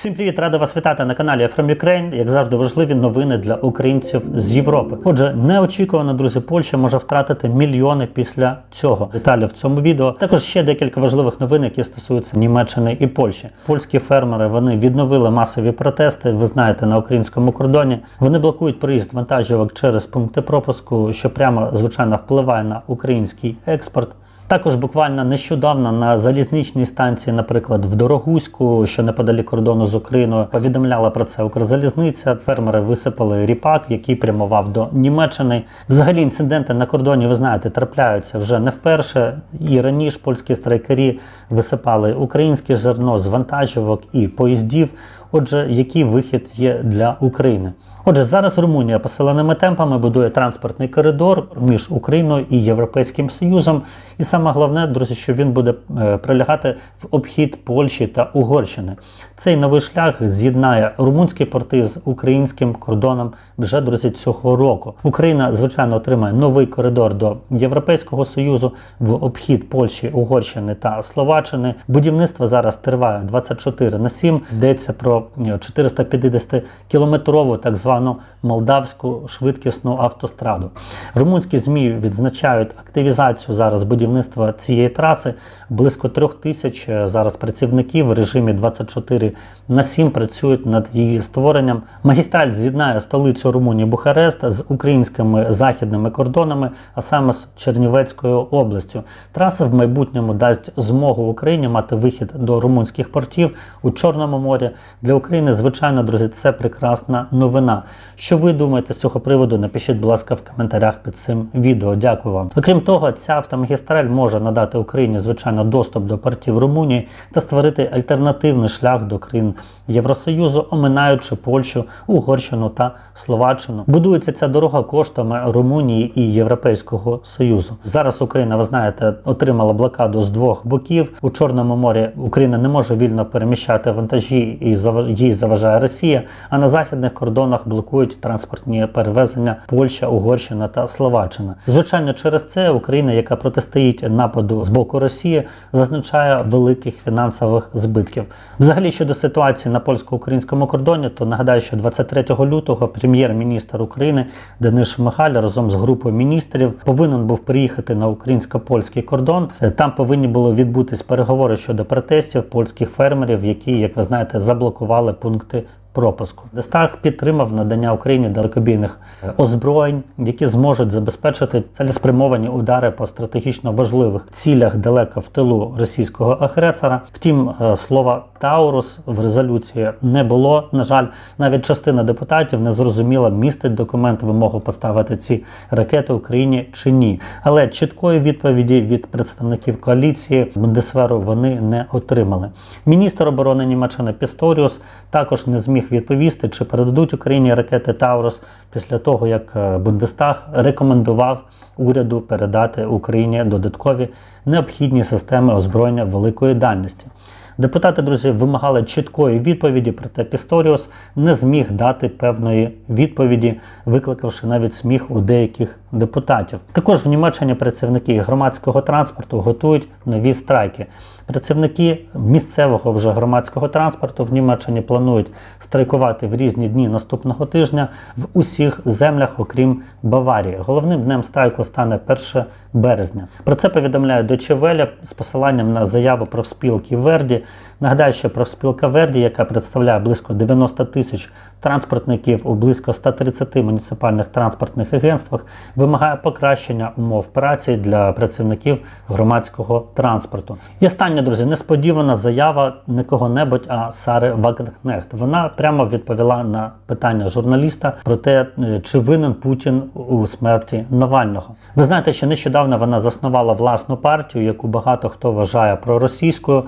Всім привіт, радий вас вітати на каналі From Ukraine. Як завжди, важливі новини для українців з Європи. Отже, неочікувано, друзі, Польща може втратити мільйони після цього. Деталі в цьому відео. Також ще декілька важливих новин, які стосуються Німеччини і Польщі. Польські фермери вони відновили масові протести. Ви знаєте, на українському кордоні вони блокують проїзд вантажівок через пункти пропуску, що прямо звичайно впливає на український експорт. Також буквально нещодавно на залізничній станції, наприклад, в Дорогуську, що неподалік кордону з Україною, повідомляла про це Укрзалізниця. Фермери висипали ріпак, який прямував до Німеччини. Взагалі інциденти на кордоні, ви знаєте, трапляються вже не вперше. І раніше польські страйкарі висипали українське зерно з вантажівок і поїздів. Отже, який вихід є для України? Отже, зараз Румунія посиленими темпами будує транспортний коридор між Україною і Європейським Союзом. І саме головне, друзі, що він буде е, прилягати в обхід Польщі та Угорщини. Цей новий шлях з'єднає румунські порти з українським кордоном вже друзі цього року. Україна, звичайно, отримає новий коридор до Європейського Союзу в обхід Польщі, Угорщини та Словаччини. Будівництво зараз триває 24 на 7. Йдеться про 450 кілометрову так звану молдавську швидкісну автостраду. Румунські змі відзначають активізацію зараз будівництва цієї траси. Близько трьох тисяч е, зараз працівників в режимі 24 на 7 працюють над її створенням. Магістраль з'єднає столицю Румунії Бухарест з українськими західними кордонами, а саме з Чернівецькою областю. Траса в майбутньому дасть змогу Україні мати вихід до румунських портів у Чорному морі. Для України, звичайно, друзі, це прекрасна новина. Що ви думаєте з цього приводу? Напишіть, будь ласка, в коментарях під цим відео. Дякую вам. Окрім того, ця автомагістраль може надати Україні звичайно доступ до портів Румунії та створити альтернативний шлях до країн Євросоюзу, оминаючи Польщу, Угорщину та Словаччину. Будується ця дорога коштами Румунії і Європейського Союзу. Зараз Україна, ви знаєте, отримала блокаду з двох боків. У Чорному морі Україна не може вільно переміщати вантажі і їй заважає Росія. А на західних кордонах блокують транспортні перевезення Польща, Угорщина та Словаччина. Звичайно, через це Україна, яка протистоїть нападу з боку Росії, зазначає великих фінансових збитків. Взагалі щодо ситуації на польсько-українському кордоні, то нагадаю, що 23 лютого прем'єр-міністр України Денис Шмигаль разом з групою міністрів повинен був приїхати на українсько-польський кордон. Там повинні були відбутись переговори щодо протестів польських фермерів, які, як ви знаєте, заблокували пункти пропуску. Дестаг підтримав надання Україні далекобійних озброєнь, які зможуть забезпечити цілеспрямовані удари по стратегічно важливих цілях далеко в тилу російського агресора. Втім, е, слова Таурус в резолюції не було. На жаль, навіть частина депутатів не зрозуміла, містить документ вимогу поставити ці ракети Україні чи ні. Але чіткої відповіді від представників коаліції Бундесверу вони не отримали. Міністр оборони Німеччини Пісторіус також не зміг відповісти, чи передадуть Україні ракети Таурус після того, як е, Бундестаг рекомендував уряду передати Україні додаткові необхідні системи озброєння великої дальності. Депутати, друзі, вимагали чіткої відповіді, проте Пісторіус не зміг дати певної відповіді, викликавши навіть сміх у деяких депутатів. Також в Німеччині працівники громадського транспорту готують нові страйки. Працівники місцевого вже громадського транспорту в Німеччині планують страйкувати в різні дні наступного тижня в усіх землях, окрім Баварії. Головним днем страйку стане 1 березня. Про це повідомляє Welle з посиланням на заяву профспілки Верді. Нагадаю, що профспілка Верді, яка представляє близько 90 тисяч транспортників у близько 130 муніципальних транспортних агентствах, вимагає покращення умов праці для працівників громадського транспорту. І остання, друзі, несподівана заява не кого-небудь, а Сари Вагнехт. Вона прямо відповіла на питання журналіста про те, е, чи винен Путін у смерті Навального. Ви знаєте, що нещодавно вона заснувала власну партію, яку багато хто вважає проросійською.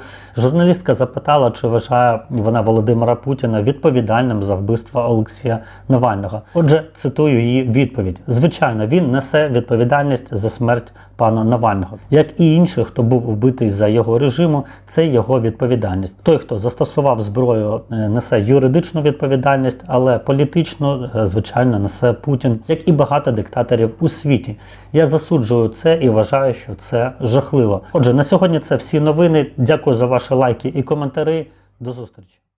Журналістка запитала, чи вважає вона Володимира Путіна відповідальним за вбивство Олексія Навального. Отже, цитую її відповідь: звичайно, він несе відповідальність за смерть пана Навального, як і інші, хто був вбитий за його режиму, це його відповідальність. Той, хто застосував зброю, е, несе юридичну відповідальність, але політичну, е, звичайно, несе Путін, як і багато диктаторів у світі. Я засуджую це і вважаю, що це жахливо. Отже, на сьогодні це всі новини. Дякую за ваші лайки і коментарі. До зустрічі.